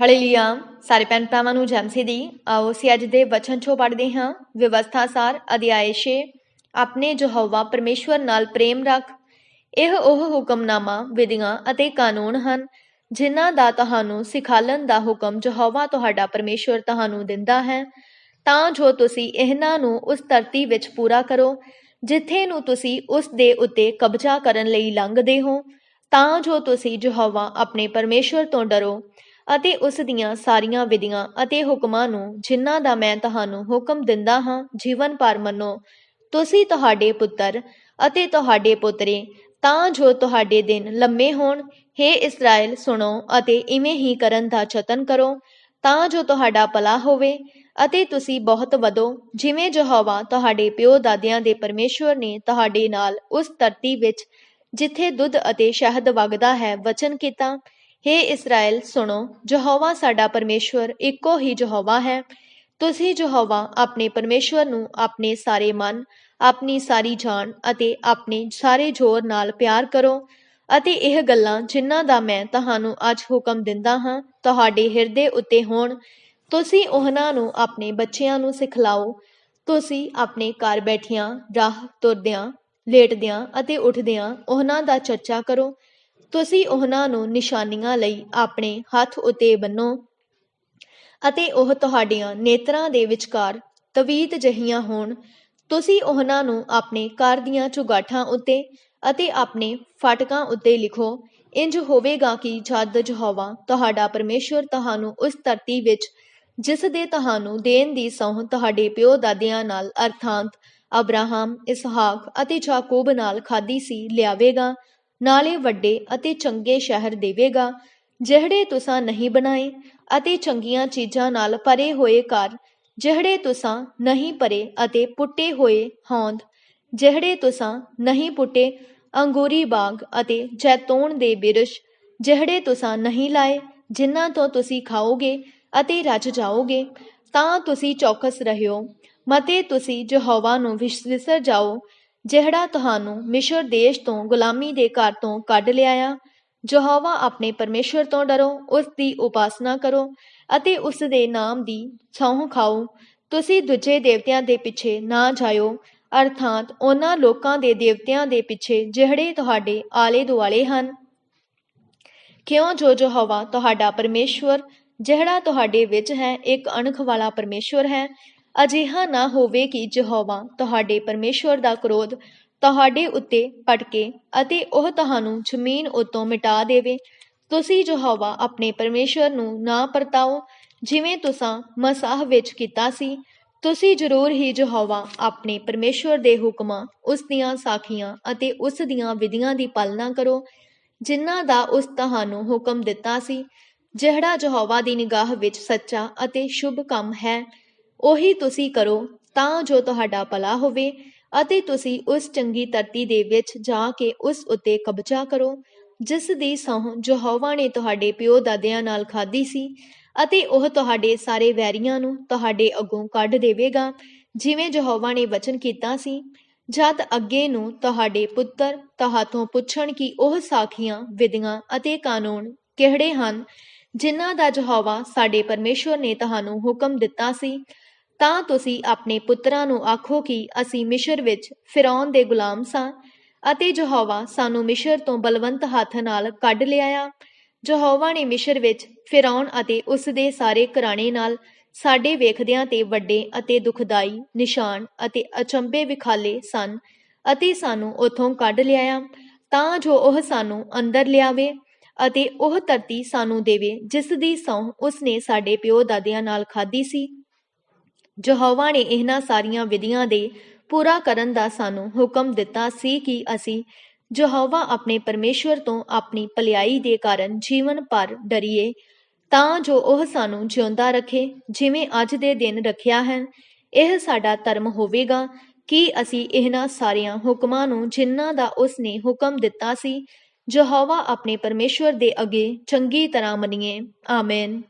Hallelujah, ਸਾਰੇ ਭੈਣ ਭਰਾਵਾਂ ਨੂੰ ਜਮਸੀ ਦੀ ਆਓ ਅਸੀਂ ਅੱਜ ਦੇ ਵਚਨ ਚੋਂ ਪੜ੍ਹਦੇ ਹਾਂ। ਵਿਵਸਥਾ ਅਧਿਆਇ 6 ਆਪਣੇ ਯਹੋਵਾ ਪਰਮੇਸ਼ਵਰ ਨਾਲ ਪ੍ਰੇਮ ਰੱਖ। ਇਹ ਉਹ ਹੁਕਮਨਾਮਾ, ਵਿਧੀਆਂ ਅਤੇ ਕਾਨੂੰਨ ਹਨ, ਜਿਨ੍ਹਾਂ ਦਾ ਤੁਹਾਨੂੰ ਸਿਖਾਲਣ ਦਾ ਹੁਕਮ ਯਹੋਵਾ ਤੁਹਾਡਾ ਪਰਮੇਸ਼ਵਰ ਤੁਹਾਨੂੰ ਦਿੰਦਾ ਹੈ। ਤਾਂ ਜੋ ਤੁਸੀਂ ਇਹਨਾਂ ਨੂੰ ਉਸ ਧਰਤੀ ਵਿੱਚ ਪੂਰਾ ਕਰੋ, ਜਿੱਥੇ ਨੂੰ ਤੁਸੀਂ ਉਸ ਦੇ ਉੱਤੇ ਕਬਜ਼ਾ ਕਰਨ ਲਈ ਲੰਘਦੇ ਹੋ। ਤਾਂ ਜੋ ਤੁਸੀਂ ਯਹੋਵਾ ਆਪਣੇ ਪਰਮੇਸ਼ਵਰ ਤੋਂ ਡਰੋ। ਅਤੇ ਉਸ ਦੀਆਂ ਸਾਰੀਆਂ ਵਿਧੀਆਂ ਅਤੇ ਹੁਕਮਾਂ ਨੂੰ ਜਿਨ੍ਹਾਂ ਦਾ ਮੈਂ ਤੁਹਾਨੂੰ ਹੁਕਮ ਦਿੰਦਾ ਹਾਂ, ਜੀਵਨ ਭਰ ਮੰਨੋ। ਤੁਸੀਂ ਤੁਹਾਡੇ ਪੁੱਤਰ ਅਤੇ ਤੁਹਾਡੇ ਪੁੱਤਰੇ, ਤਾਂ ਜੋ ਤੁਹਾਡੇ ਦਿਨ ਲੰਮੇ ਹੋਣ। हे ਇਸਰਾਇਲ ਸੁਣੋ ਅਤੇ ਇਵੇਂ ਹੀ ਕਰਨ ਦਾ ਯਤਨ ਕਰੋ, ਤਾਂ ਜੋ ਤੁਹਾਡਾ ਭਲਾ ਹੋਵੇ ਅਤੇ ਤੁਸੀਂ ਬਹੁਤ ਵਧੋ। ਜਿਵੇਂ ਯਹੋਵਾ ਤੁਹਾਡੇ ਪਿਓ ਦਾਦਿਆਂ ਦੇ ਪਰਮੇਸ਼ਵਰ ਨੇ ਤੁਹਾਡੇ ਨਾਲ ਉਸ ਧਰਤੀ ਵਿੱਚ ਜਿੱਥੇ ਦੁੱਧ ਅਤੇ ਸ਼ਹਿਦ ਵਗਦਾ ਹੈ, ਵਚਨ ਕੀਤਾ हे ਇਸਰਾਇਲ ਸੁਣੋ, ਯਹੋਵਾ ਸਾਡਾ ਪਰਮੇਸ਼ਵਰ ਇੱਕੋ ਹੀ ਯਹੋਵਾ ਹੈ। ਤੁਸੀਂ ਯਹੋਵਾ ਆਪਣੇ ਪਰਮੇਸ਼ਵਰ ਨੂੰ ਆਪਣੇ ਸਾਰੇ ਮਨ, ਆਪਣੀ ਸਾਰੀ ਜਾਨ ਅਤੇ ਆਪਣੇ ਸਾਰੇ ਜ਼ੋਰ ਨਾਲ ਪਿਆਰ ਕਰੋ ਅਤੇ ਇਹ ਗੱਲਾਂ ਜਿਨ੍ਹਾਂ ਦਾ ਮੈਂ ਤੁਹਾਨੂੰ ਅੱਜ ਹੁਕਮ ਦਿੰਦਾ ਹਾਂ, ਤੁਹਾਡੇ ਹਿਰਦੇ ਉੱਤੇ ਹੋਣ। ਤੁਸੀਂ ਉਹਨਾਂ ਨੂੰ ਆਪਣੇ ਬੱਚਿਆਂ ਨੂੰ ਸਿਖਲਾਓ। ਤੁਸੀਂ ਆਪਣੇ ਘਰ ਬੈਠਿਆਂ, ਰਾਹ ਤੁਰਦਿਆਂ, ਲੇਟਦਿਆਂ ਅਤੇ ਉੱਠਦਿਆਂ ਉਹਨਾਂ ਦਾ ਚਰਚਾ ਕਰੋ। ਤੁਸੀਂ ਉਹਨਾਂ ਨੂੰ ਨਿਸ਼ਾਨੀਆਂ ਲਈ ਆਪਣੇ ਹੱਥ ਉੱਤੇ ਬੰਨੋ ਅਤੇ ਉਹ ਤੁਹਾਡੀਆਂ ਨੇਤਰਾਂ ਦੇ ਵਿਚਕਾਰ ਤਵੀਤ ਜਹੀਆਂ ਹੋਣ। ਤੁਸੀਂ ਉਹਨਾਂ ਨੂੰ ਆਪਣੇ ਘਰ ਦੀਆਂ ਚੁਗਾਠਾਂ ਉੱਤੇ ਅਤੇ ਆਪਣੇ ਫਾਟਕਾਂ ਉੱਤੇ ਲਿਖੋ, ਇੰਜ ਹੋਵੇਗਾ ਕਿ ਜਦ ਯਹੋਵਾ ਤੁਹਾਡਾ ਪਰਮੇਸ਼ਵਰ ਤੁਹਾਨੂੰ ਉਸ ਧਰਤੀ ਵਿੱਚ, ਜਿਸ ਦੇ ਤੁਹਾਨੂੰ ਦੇਣ ਦੀ ਸਹੁੰ ਤੁਹਾਡੇ ਪਿਓ ਦਾਦਿਆਂ ਨਾਲ ਅਰਥਾਂਤ ਅਬਰਾਹਮ, ਇਸਹਾਕ ਅਤੇ ਯਾਕੂਬ ਨਾਲ ਖਾਦੀ ਸੀ, ਲਿਆਵੇਗਾ ਨਾਲੇ ਵੱਡੇ ਅਤੇ ਚੰਗੇ ਸ਼ਹਿਰ ਦੇਵੇਗਾ, ਜਿਹੜੇ ਤੁਸੀਂ ਨਹੀਂ ਬਣਾਏ ਅਤੇ ਚੰਗੀਆਂ ਚੀਜ਼ਾਂ ਨਾਲ ਭਰੇ ਹੋਏ ਘਰ, ਜਿਹੜੇ ਤੁਸੀਂ ਨਹੀਂ ਭਰੇ ਅਤੇ ਪੁੱਟੇ ਹੋਏ ਹੌਂਦ, ਜਿਹੜੇ ਤੁਸੀਂ ਨਹੀਂ ਪੁੱਟੇ ਅੰਗੂਰੀ ਬਾਗ ਅਤੇ ਜੈਤੂਨ ਦੇ ਬਿਰਸ਼, ਜਿਹੜੇ ਤੁਸੀਂ ਨਹੀਂ ਲਾਏ, ਜਿਨ੍ਹਾਂ ਤੋਂ ਤੁਸੀਂ ਖਾਓਗੇ ਅਤੇ ਰੱਜ ਜਾਓਗੇ, ਤਾਂ ਤੁਸੀਂ ਚੌਕਸ ਰਹਿਓ, ਮਤੇ ਤੁਸੀਂ ਯਹੋਵਾ ਨੂੰ ਵਿਸਰ ਜਾਓ ਜਿਹੜਾ ਤੁਹਾਨੂੰ ਮਿਸ਼ਰ ਦੇਸ਼ ਤੋਂ ਗੁਲਾਮੀ ਦੇ ਘਰ ਤੋਂ ਕੱਢ ਲਿਆਇਆ, ਯਹੋਵਾ ਆਪਣੇ ਪਰਮੇਸ਼ਵਰ ਤੋਂ ਡਰੋ, ਉਸ ਦੀ ਉਪਾਸਨਾ ਕਰੋ ਅਤੇ ਉਸ ਦੇ ਨਾਮ ਦੀ ਸਹੁੰ ਖਾਓ। ਤੁਸੀਂ ਦੂਜੇ ਦੇਵਤਿਆਂ ਦੇ ਪਿੱਛੇ ਨਾ ਜਾਇਓ, ਅਰਥਾਤ ਉਹਨਾਂ ਲੋਕਾਂ ਦੇ ਦੇਵਤਿਆਂ ਦੇ ਪਿੱਛੇ ਜਿਹੜੇ ਤੁਹਾਡੇ ਆਲੇ ਦੁਆਲੇ ਹਨ। ਕਿਉਂ ਜੋ ਯਹੋਵਾ ਤੁਹਾਡਾ ਪਰਮੇਸ਼ਵਰ ਜਿਹੜਾ ਤੁਹਾਡੇ ਵਿੱਚ ਹੈ, ਇੱਕ ਅਣਖ ਵਾਲਾ ਪਰਮੇਸ਼ਵਰ ਹੈ ਅਜਿਹਾ ਨਾ ਹੋਵੇ ਕਿ ਯਹੋਵਾ ਤੁਹਾਡੇ ਪਰਮੇਸ਼ਵਰ ਦਾ ਕ੍ਰੋਧ ਤੁਹਾਡੇ ਉੱਤੇ ਪਟਕੇ ਅਤੇ ਉਹ ਤੁਹਾਨੂੰ ਜ਼ਮੀਨ ਉਤੋਂ ਮਿਟਾ ਦੇਵੇ। ਤੁਸੀਂ ਯਹੋਵਾ ਆਪਣੇ ਪਰਮੇਸ਼ਵਰ ਨੂੰ ਨਾ ਪਰਤਾਓ, ਜਿਵੇਂ ਤੁਸੀਂ ਮਸਾਹ ਵਿੱਚ ਕੀਤਾ ਸੀ। ਤੁਸੀਂ ਜ਼ਰੂਰ ਹੀ ਯਹੋਵਾ ਆਪਣੇ ਪਰਮੇਸ਼ਵਰ ਦੇ ਹੁਕਮਾਂ, ਉਸ ਦੀਆਂ ਸਾਖੀਆਂ ਅਤੇ ਉਸ ਦੀਆਂ ਵਿਧੀਆਂ ਦੀ ਪਾਲਣਾ ਕਰੋ, ਜਿਨ੍ਹਾਂ ਦਾ ਉਸ ਤੁਹਾਨੂੰ ਹੁਕਮ ਦਿੱਤਾ ਸੀ, ਜਿਹੜਾ ਯਹੋਵਾ ਦੀ ਨਿਗਾਹ ਵਿੱਚ ਸੱਚਾ ਅਤੇ ਸ਼ੁਭ ਕੰਮ ਹੈ। ਉਹੀ ਤੁਸੀਂ ਕਰੋ, ਤਾਂ ਜੋ ਤੁਹਾਡਾ ਭਲਾ ਹੋਵੇ, ਅਤੇ ਤੁਸੀਂ ਉਸ ਚੰਗੀ ਧਰਤੀ ਦੇ ਵਿੱਚ ਜਾ ਕੇ ਉਸ ਉੱਤੇ ਕਬਜ਼ਾ ਕਰੋ, ਜਿਸ ਦੀ ਸਹੁੰ ਯਹੋਵਾ ਨੇ ਤੁਹਾਡੇ ਪਿਓ ਦਾਦਿਆਂ ਨਾਲ ਖਾਧੀ ਸੀ, ਅਤੇ ਉਹ ਤੁਹਾਡੇ ਸਾਰੇ ਵੈਰੀਆਂ ਨੂੰ ਤੁਹਾਡੇ ਅੱਗੋਂ ਕੱਢ ਦੇਵੇਗਾ, ਜਿਵੇਂ ਯਹੋਵਾ ਨੇ ਵਚਨ ਕੀਤਾ ਸੀ, ਜਦ ਅੱਗੇ ਨੂੰ ਤੁਹਾਡੇ ਪੁੱਤਰ ਤੁਹਾਤੋਂ ਪੁੱਛਣ ਕਿ ਉਹ ਸਾਖੀਆਂ, ਵਿਧੀਆਂ ਅਤੇ ਕਾਨੂੰਨ ਕਿਹੜੇ ਹਨ, ਜਿਨ੍ਹਾਂ ਦਾ ਯਹੋਵਾ ਸਾਡੇ ਪਰਮੇਸ਼ਵਰ ਨੇ ਤੁਹਾਨੂੰ ਹੁਕਮ ਦਿੱਤਾ ਸੀ ਤਾਂ ਤੁਸੀਂ ਆਪਣੇ ਪੁੱਤਰਾਂ ਨੂੰ ਆਖੋ ਕਿ ਅਸੀਂ ਮਿਸ਼ਰ ਵਿੱਚ ਫਿਰੌਨ ਦੇ ਗੁਲਾਮ ਸਾਂ ਅਤੇ ਯਹੋਵਾ ਸਾਨੂੰ ਮਿਸ਼ਰ ਤੋਂ ਬਲਵੰਤ ਹੱਥ ਨਾਲ ਕੱਢ ਲਿਆਇਆ। ਯਹੋਵਾ ਨੇ ਮਿਸ਼ਰ ਵਿੱਚ ਫਿਰੌਨ ਅਤੇ ਉਸ ਦੇ ਸਾਰੇ ਘਰਾਣੇ ਨਾਲ ਸਾਡੇ ਵੇਖਦਿਆਂ ਤੇ ਵੱਡੇ ਅਤੇ ਦੁਖਦਾਈ, ਨਿਸ਼ਾਨ ਅਤੇ ਅਚੰਬੇ ਵਿਖਾਲੇ ਸਨ ਅਤੇ ਸਾਨੂੰ ਉਥੋਂ ਕੱਢ ਲਿਆਇਆ। ਤਾਂ ਜੋ ਉਹ ਸਾਨੂੰ ਅੰਦਰ ਲਿਆਵੇ ਅਤੇ ਉਹ ਧਰਤੀ ਸਾਨੂੰ ਦੇਵੇ, ਜਿਸ ਦੀ ਸਹੁੰ ਉਸਨੇ ਸਾਡੇ ਪਿਓ ਦਾਦਿਆਂ ਨਾਲ ਖਾਧੀ ਸੀ। ਯਹੋਵਾ ਨੇ ਇਹਨਾਂ ਸਾਰੀਆਂ ਵਿਧੀਆਂ ਦੇ ਪੂਰਾ ਕਰਨ ਦਾ ਸਾਨੂੰ ਹੁਕਮ ਦਿੱਤਾ ਸੀ ਕਿ ਅਸੀਂ ਯਹੋਵਾ ਆਪਣੇ ਪਰਮੇਸ਼ਵਰ ਤੋਂ ਆਪਣੀ ਭਲਾਈ ਦੇ ਕਾਰਨ ਜੀਵਨ ਭਰ ਡਰੀਏ, ਤਾਂ ਜੋ ਉਹ ਸਾਨੂੰ ਜਿਉਂਦਾ ਰੱਖੇ, ਜਿਵੇਂ ਅੱਜ ਦੇ ਦਿਨ ਰੱਖਿਆ ਹੈ ਇਹ ਸਾਡਾ ਧਰਮ ਹੋਵੇਗਾ ਕਿ ਅਸੀਂ ਇਹਨਾਂ ਸਾਰੀਆਂ ਹੁਕਮਾਂ ਨੂੰ ਜਿਨ੍ਹਾਂ ਦਾ ਉਸਨੇ ਹੁਕਮ ਦਿੱਤਾ ਸੀ, ਯਹੋਵਾ ਆਪਣੇ ਪਰਮੇਸ਼ਵਰ ਦੇ ਅੱਗੇ ਚੰਗੀ ਤਰ੍ਹਾਂ ਮੰਨੀਏ। ਆਮੇਨ।